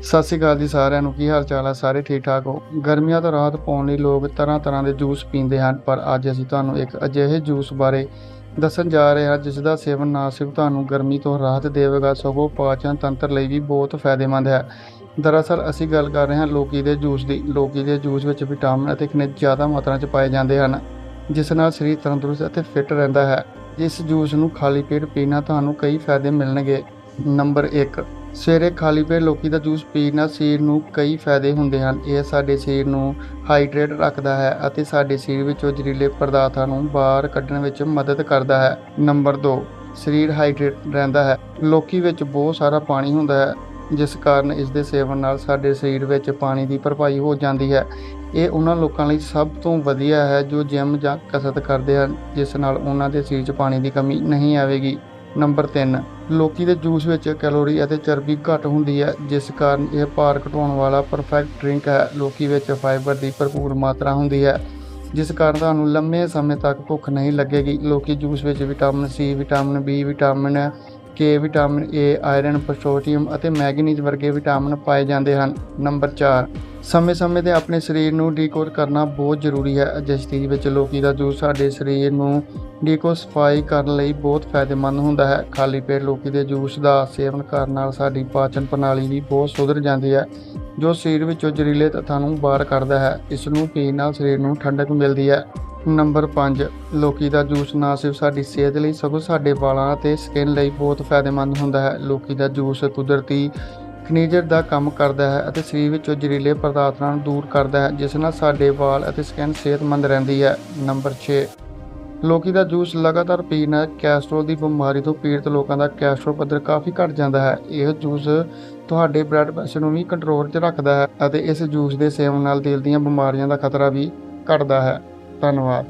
ਸਤਿ ਸ਼੍ਰੀ ਅਕਾਲ ਜੀ ਸਾਰਿਆਂ ਨੂੰ, ਕੀ ਹਾਲ ਚਾਲ ਹੈ ਸਾਰੇ ਠੀਕ ਠਾਕ ਹੋ? ਗਰਮੀਆਂ ਤੋਂ ਰਾਹਤ ਪਾਉਣ ਲਈ ਲੋਕ ਤਰ੍ਹਾਂ ਤਰ੍ਹਾਂ ਦੇ ਜੂਸ ਪੀਂਦੇ ਹਨ, ਪਰ ਅੱਜ ਅਸੀਂ ਤੁਹਾਨੂੰ ਇੱਕ ਅਜਿਹੇ ਜੂਸ ਬਾਰੇ ਦੱਸਣ ਜਾ ਰਹੇ ਹਾਂ, ਜਿਸ ਦਾ ਸੇਵਨ ਨਾ ਸਿਰਫ ਤੁਹਾਨੂੰ ਗਰਮੀ ਤੋਂ ਰਾਹਤ ਦੇਵੇਗਾ, ਸਗੋਂ ਪਾਚਨ ਤੰਤਰ ਲਈ ਵੀ ਬਹੁਤ ਫਾਇਦੇਮੰਦ ਹੈ। ਦਰਅਸਲ ਅਸੀਂ ਗੱਲ ਕਰ ਰਹੇ ਹਾਂ ਲੋਕੀ ਦੇ ਜੂਸ ਦੀ। ਲੋਕੀ ਦੇ ਜੂਸ ਵਿੱਚ ਵਿਟਾਮਿਨ ਅਤੇ ਖਣਿਜ ਜ਼ਿਆਦਾ ਮਾਤਰਾ 'ਚ ਪਾਏ ਜਾਂਦੇ ਹਨ, ਜਿਸ ਨਾਲ ਸਰੀਰ ਤੰਦਰੁਸਤ ਅਤੇ ਫਿੱਟ ਰਹਿੰਦਾ ਹੈ। ਇਸ ਜੂਸ ਨੂੰ ਖਾਲੀ ਪੇਟ ਪੀਣਾ ਤੁਹਾਨੂੰ ਕਈ ਫਾਇਦੇ ਮਿਲਣਗੇ। ਨੰਬਰ 1 ਸਵੇਰੇ ਖਾਲੀ ਪੇਟ ਲੋਕੀ ਦਾ ਜੂਸ ਪੀਣ ਨਾਲ ਸਰੀਰ ਨੂੰ ਕਈ ਫਾਇਦੇ ਹੁੰਦੇ ਹਨ। ਇਹ ਸਾਡੇ ਸਰੀਰ ਨੂੰ ਹਾਈਡਰੇਟ ਰੱਖਦਾ ਹੈ ਅਤੇ ਸਾਡੇ ਸਰੀਰ ਵਿੱਚੋਂ ਜ਼ਹਿਰੀਲੇ ਪਦਾਰਥਾਂ ਨੂੰ ਬਾਹਰ ਕੱਢਣ ਵਿੱਚ ਮਦਦ ਕਰਦਾ ਹੈ। ਨੰਬਰ 2 ਸਰੀਰ ਹਾਈਡਰੇਟ ਰਹਿੰਦਾ ਹੈ। ਲੋਕੀ ਵਿੱਚ ਬਹੁਤ ਸਾਰਾ ਪਾਣੀ ਹੁੰਦਾ ਹੈ, ਜਿਸ ਕਾਰਨ ਇਸ ਦੇ ਸੇਵਨ ਨਾਲ ਸਾਡੇ ਸਰੀਰ ਵਿੱਚ ਪਾਣੀ ਦੀ ਭਰਪਾਈ ਹੋ ਜਾਂਦੀ ਹੈ। ਇਹ ਉਹਨਾਂ ਲੋਕਾਂ ਲਈ ਸਭ ਤੋਂ ਵਧੀਆ ਹੈ ਜੋ ਜਿਮ ਜਾਂ ਕਸਰਤ ਕਰਦੇ ਹਨ, ਜਿਸ ਨਾਲ ਉਹਨਾਂ ਦੇ ਸਰੀਰ 'ਚ ਪਾਣੀ ਦੀ ਕਮੀ ਨਹੀਂ ਆਵੇਗੀ। ਨੰਬਰ 3 ਲੋਕੀ ਦੇ ਜੂਸ ਵਿੱਚ ਕੈਲੋਰੀ ਅਤੇ ਚਰਬੀ ਘੱਟ ਹੁੰਦੀ ਹੈ, ਜਿਸ ਕਾਰਨ ਇਹ ਭਾਰ ਘਟਾਉਣ ਵਾਲਾ ਪਰਫੈਕਟ ਡਰਿੰਕ ਹੈ। ਲੋਕੀ ਵਿੱਚ ਫਾਈਬਰ ਦੀ ਭਰਪੂਰ ਮਾਤਰਾ ਹੁੰਦੀ ਹੈ, ਜਿਸ ਕਾਰਨ ਤੁਹਾਨੂੰ ਲੰਮੇ ਸਮੇਂ ਤੱਕ ਭੁੱਖ ਨਹੀਂ ਲੱਗੇਗੀ। ਲੋਕੀ ਜੂਸ ਵਿੱਚ vitamin C vitamin B vitamin K vitamin A iron potassium ਅਤੇ ਮੈਗਨੀਜ਼ ਵਰਗੇ ਵਿਟਾਮਿਨ ਪਾਏ ਜਾਂਦੇ ਹਨ। ਨੰਬਰ 4 ਸਮੇਂ-ਸਮੇਂ ਤੇ ਆਪਣੇ ਸਰੀਰ ਨੂੰ ਡੀਕੋਡ ਕਰਨਾ ਬਹੁਤ ਜ਼ਰੂਰੀ ਹੈ। ਜਿਸ ਸਥਿਤੀ ਵਿੱਚ ਲੋਕੀ ਦਾ ਜੂਸ ਸਾਡੇ ਸਰੀਰ ਨੂੰ ਡੀਕੋਸਫਾਈ ਕਰਨ ਲਈ ਬਹੁਤ ਫਾਇਦੇਮੰਦ ਹੁੰਦਾ ਹੈ। ਖਾਲੀ ਪੇਟ ਲੋਕੀ ਦੇ ਜੂਸ ਦਾ ਸੇਵਨ ਕਰਨ ਨਾਲ ਸਾਡੀ ਪਾਚਨ ਪ੍ਰਣਾਲੀ ਵੀ ਬਹੁਤ ਸੁਧਰ ਜਾਂਦੀ ਹੈ, ਜੋ ਸਰੀਰ ਵਿੱਚੋਂ ਜ਼ਹਿਰੀਲੇ ਤੱਤਾਂ ਨੂੰ ਬਾਹਰ ਕੱਢਦਾ ਹੈ। ਇਸ ਨੂੰ ਪੀਣ ਨਾਲ ਸਰੀਰ ਨੂੰ ਠੰਡਕ ਮਿਲਦੀ ਹੈ। ਨੰਬਰ 5 ਲੋਕੀ ਦਾ ਜੂਸ ਨਾ ਸਿਰਫ ਸਾਡੀ ਸਿਹਤ ਲਈ, ਸਗੋਂ ਸਾਡੇ ਵਾਲਾਂ ਅਤੇ ਸਕਿਨ ਲਈ ਬਹੁਤ ਫਾਇਦੇਮੰਦ ਹੁੰਦਾ ਹੈ। ਲੋਕੀ ਦਾ ਜੂਸ ਕੁਦਰਤੀ ਖਣਿਜਰ ਦਾ ਕੰਮ ਕਰਦਾ ਹੈ ਅਤੇ ਸਰੀਰ ਵਿੱਚੋਂ ਜ਼ਹਿਰੀਲੇ ਪਦਾਰਥਾਂ ਨੂੰ ਦੂਰ ਕਰਦਾ ਹੈ, ਜਿਸ ਨਾਲ ਸਾਡੇ ਵਾਲ ਅਤੇ ਸਕਿਨ ਸਿਹਤਮੰਦ ਰਹਿੰਦੀ ਹੈ। ਨੰਬਰ 6 ਲੋਕੀ ਦਾ ਜੂਸ ਲਗਾਤਾਰ ਪੀਣ ਨਾਲ ਕੈਸਟਰੋਲ ਦੀ ਬਿਮਾਰੀ ਤੋਂ ਪੀੜਤ ਲੋਕਾਂ ਦਾ ਕੈਸਟਰੋਲ ਪੱਧਰ ਕਾਫੀ ਘਟ ਜਾਂਦਾ ਹੈ। ਇਹ ਜੂਸ ਤੁਹਾਡੇ ਬਲੱਡ ਪ੍ਰੈਸ਼ਰ ਨੂੰ ਵੀ ਕੰਟਰੋਲ 'ਚ ਰੱਖਦਾ ਹੈ ਅਤੇ ਇਸ ਜੂਸ ਦੇ ਸੇਵਨ ਨਾਲ ਦਿਲ ਦੀਆਂ ਬਿਮਾਰੀਆਂ ਦਾ ਖਤਰਾ ਵੀ ਘਟਦਾ ਹੈ। ਧੰਨਵਾਦ।